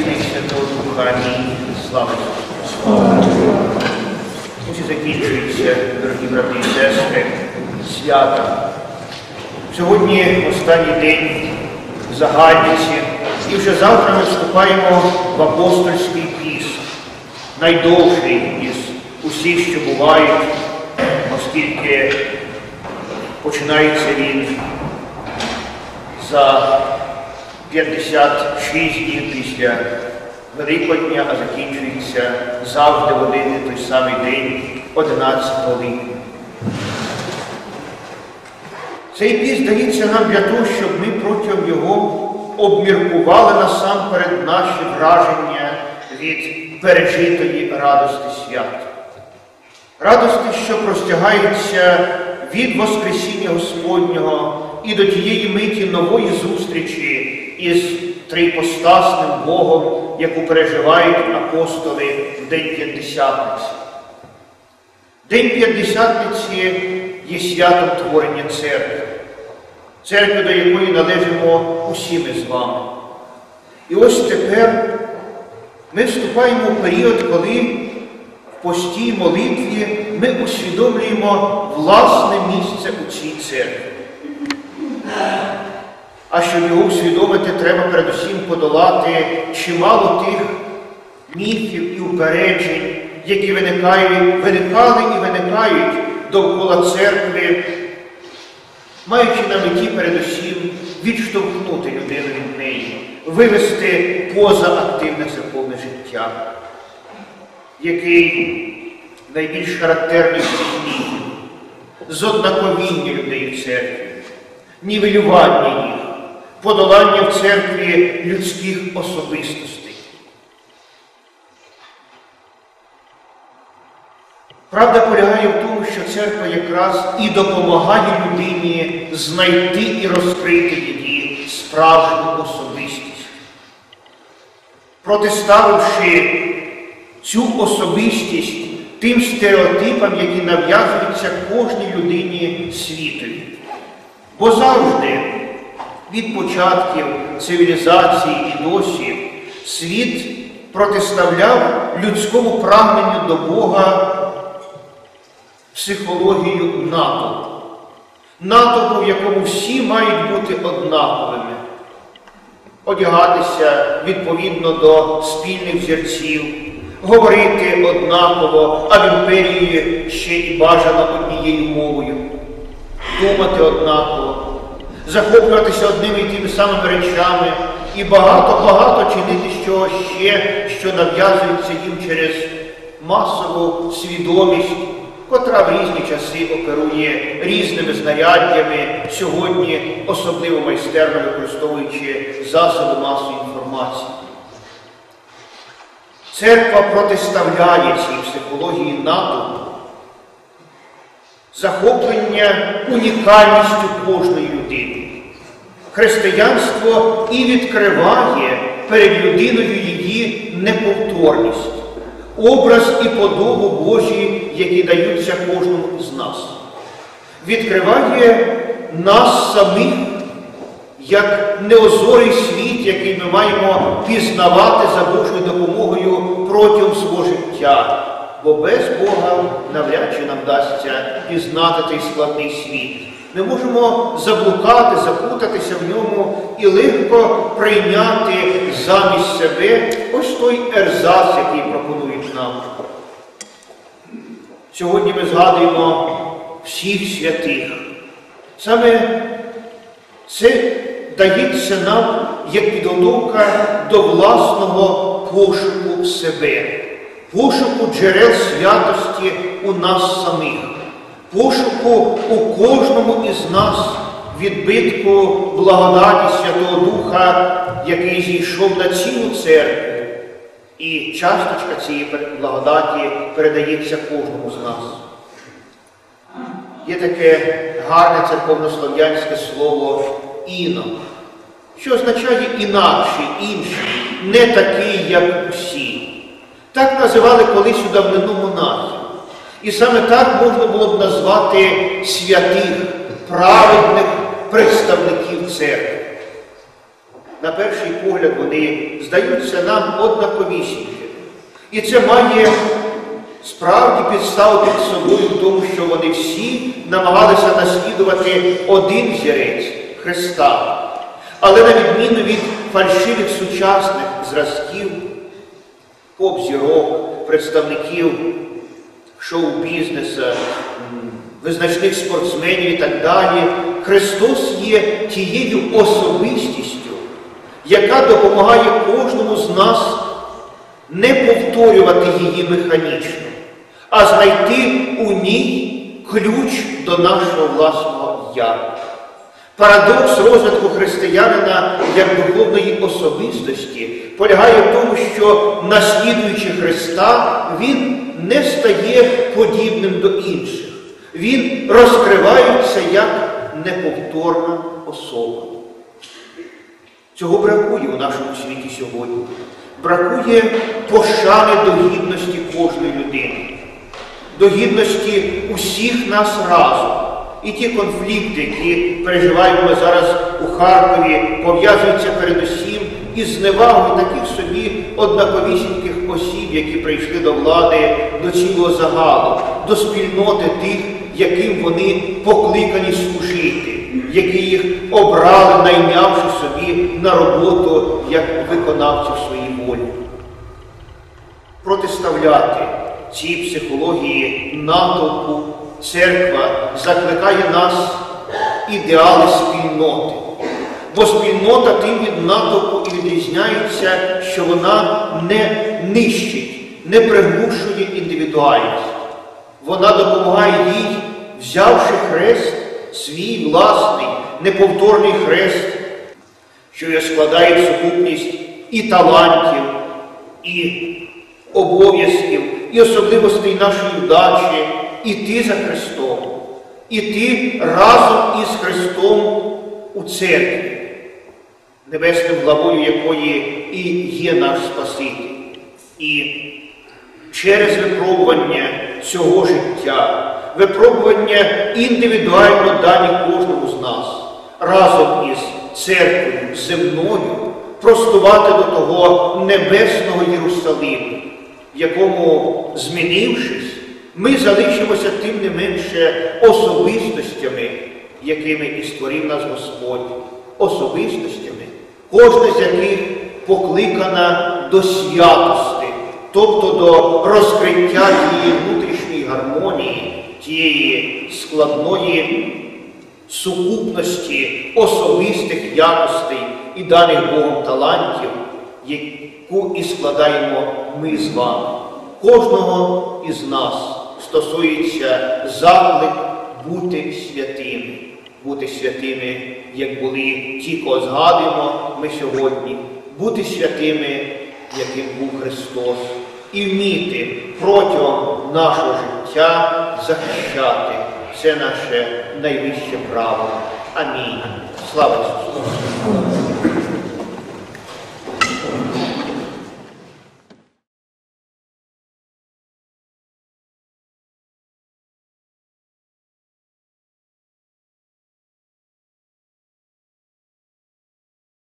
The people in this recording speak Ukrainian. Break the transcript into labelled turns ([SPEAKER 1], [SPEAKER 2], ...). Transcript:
[SPEAKER 1] Сина і Святого Духа. Амінь. Слава Ісусу. Закінчується, дорогі брати і сестри, свята. Сьогодні останній день загальниці, і вже завтра ми вступаємо в апостольський піст, найдовший із усіх, що бувають, оскільки починається він за 56 днів після Великодня, а закінчується завжди в один і той самий день, 11 липня. Цей піст дається нам для того, щоб ми протягом його обміркували насамперед наші враження від пережитої радости свят. Радости, що простягається від Воскресіння Господнього і до тієї миті нової зустрічі із трипостасним Богом, яку переживають апостоли в День П'ятдесятниці. День П'ятдесятниці є святом творення церкви, церкви, до якої належимо усі ми з вами. І ось тепер ми вступаємо в період, коли в постій молитві ми усвідомлюємо власне місце у цій церкві. А щоб його усвідомити, треба передусім подолати чимало тих міфів і упереджень, які виникають, виникали і виникають довкола церкви, маючи на меті передусім відштовхнути людину від неї, вивести поза активне церковне життя, який найбільш характерний міфів, зоднаковіння людей в церкві, нівелювання їх, подолання в церкві людських особистостей. Правда полягає в тому, що церква якраз і допомагає людині знайти і розкрити її справжню особистість, протиставивши цю особистість тим стереотипам, які нав'язуються кожній людині світові. Бо завжди від початків цивілізації і досі світ протиставляв людському прагненню до Бога психологію натовпу. Натовпу, в якому всі мають бути однаковими, одягатися відповідно до спільних зірців, говорити однаково, а в імперії ще і бажано однією мовою, думати однаково, захоплюватися одними і тими самими речами і багато-багато чинити що ще, що нав'язується їм через масову свідомість котра в різні часи оперує різними знаряддями, сьогодні особливо майстерно використовуючи засоби масової інформації. Церква протиставляє цій психології натовпу, захоплення унікальністю кожної людини. Християнство і відкриває перед людиною її неповторність образ і подобу Божі, які даються кожному з нас. Відкриває нас самих як неозорий світ, який ми маємо пізнавати за Божою допомогою протягом свого життя. Бо без Бога навряд чи нам вдасться пізнати той складний світ. Ми можемо заблукати, запутатися легко прийняти замість себе ось той ерзац, який пропонують нам. Сьогодні ми згадуємо всіх святих. Саме це дається нам як підготовка до власного пошуку себе, пошуку джерел святості у нас самих пошуку у кожному із нас відбитку благодаті Святого Духа, який зійшов на цілу церкву. І часточка цієї благодаті передається кожному з нас. Є таке гарне церковнослов'янське слово інок, що означає інакший, інший, не такий, як усі. Так називали колись у давнину монахів. І саме так можна було б назвати святих, праведних представників церкви. на перший погляд, вони здаються нам однаковісіньки. І це має справді підставу під собою в тому, що вони всі намагалися наслідувати один зірець Христа. Але на відміну від фальшивих сучасних зразків, поп-зірок, представників шоу-бізнеса, визначних спортсменів і так далі, Христос є тією особистістю, яка допомагає кожному з нас не повторювати її механічно, а знайти у ній ключ до нашого власного я. Парадокс розвитку християнина як духовної особистості полягає в тому, що, наслідуючи Христа, він не стає подібним до інших. Він розкривається як неповторна особа. Цього бракує у нашому світі сьогодні. Бракує пошани до гідності кожної людини, до гідності усіх нас разом. І ті конфлікти, які переживаємо ми зараз у Харкові, пов'язуються передусім із зневагою таких собі однаковісіньких осіб, які прийшли до влади, до цілого загалу, до спільноти тих, яким вони покликані служити, які їх обрали, найнявши собі на роботу як виконавців своїй волі. Протиставляти цій психології натовпу церква закликає нас ідеали спільноти. Бо спільнота тим від натовпу відрізняється, що вона не нищить, не приглушує індивідуальність. Вона допомагає їй, взявши хрест, свій власний, неповторний хрест, що я складає сукупність і талантів, і обов'язків, і особливостей нашої вдачі, іти за Христом, іти разом із Христом у церкві, небесним главою якої і є наш Спаситель. І через випробування цього життя, випробування індивідуально дані кожному з нас, разом із церквою земною простувати до того небесного Єрусалиму, в якому, змінившись, ми залишимося тим не менше особистостями, якими і створив нас Господь, особистостями, кожна з яких покликана до святости, тобто до розкриття тієї внутрішньої гармонії, тієї складної сукупності особистих якостей і даних Богом талантів, яку і складаємо ми з вами. Кожного із нас стосується заклик бути святими, бути святими, як були ті, кого згадуємо ми сьогодні, бути святими, яким був Христос, і вміти протягом нашого життя захищати це наше найвище право. Амінь. Слава Ісусу!